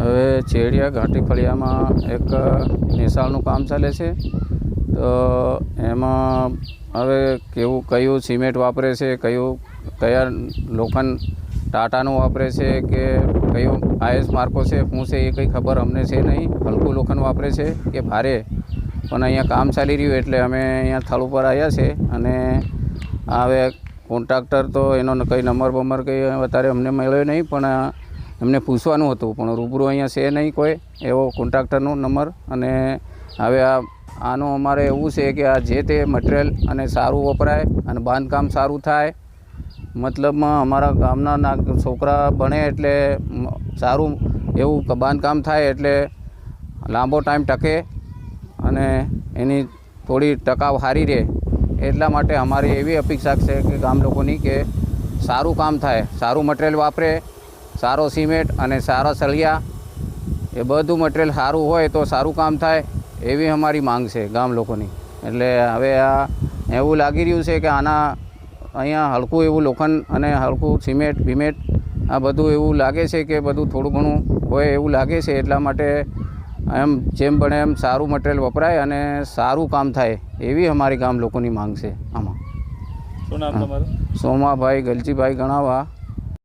હવે ચેડિયા ઘાટી ફળિયામાં એક નિશાળનું કામ ચાલે છે. તો એમાં હવે કેવું, કયું સિમેન્ટ વાપરે છે, કયું, કયા લોખંડ ટાટાનું વાપરે છે, કે કયું આઈએસ માર્કો છે શું છે એ કંઈ ખબર અમને છે નહીં. હલકું લોખંડ વાપરે છે કે ભારે. પણ અહીંયા કામ ચાલી રહ્યું એટલે અમે અહીંયા થળ ઉપર આવ્યા છે અને હવે કોન્ટ્રાક્ટર તો એનો કંઈ નંબર બંબર કંઈ અત્યારે અમને મળ્યો નહીં, પણ એમને પૂછવાનું હતું, પણ રૂબરૂ અહીંયા છે નહીં કોઈ, એવો કોન્ટ્રાક્ટરનો નંબર અને હવે આ, આનું અમારે એવું છે કે આ જે તે મટિરિયલ અને સારું વપરાય અને બાંધકામ સારું થાય, મતલબમાં અમારા ગામના છોકરા ભણે એટલે સારું એવું બાંધકામ થાય એટલે લાંબો ટાઈમ ટકે અને એની થોડી ટકાવ સારી રહે. એટલા માટે અમારી એવી અપેક્ષા છે કે ગામ લોકોની કે સારું કામ થાય, સારું મટિરિયલ વાપરે સારો સિમેન્ટ અને સારા સળિયા એ બધું મટિરિયલ સારું હોય તો સારું કામ થાય એવી અમારી માંગ છે ગામ લોકોની. એટલે હવે આ એવું લાગી રહ્યું છે કે આના અહીંયા હલકું એવું લોખંડ અને હલકું સિમેન્ટ બિમેન્ટ આ બધું એવું લાગે છે કે બધું થોડું ઘણું હોય એવું લાગે છે એટલા માટે એમ જેમ બને એમ સારું મટિરિયલ વપરાય અને સારું કામ થાય એવી અમારી ગામ લોકોની માંગ છે આમાં. શું નામ તમારું? સોમાભાઈ ગલજીભાઈ ગણાવા.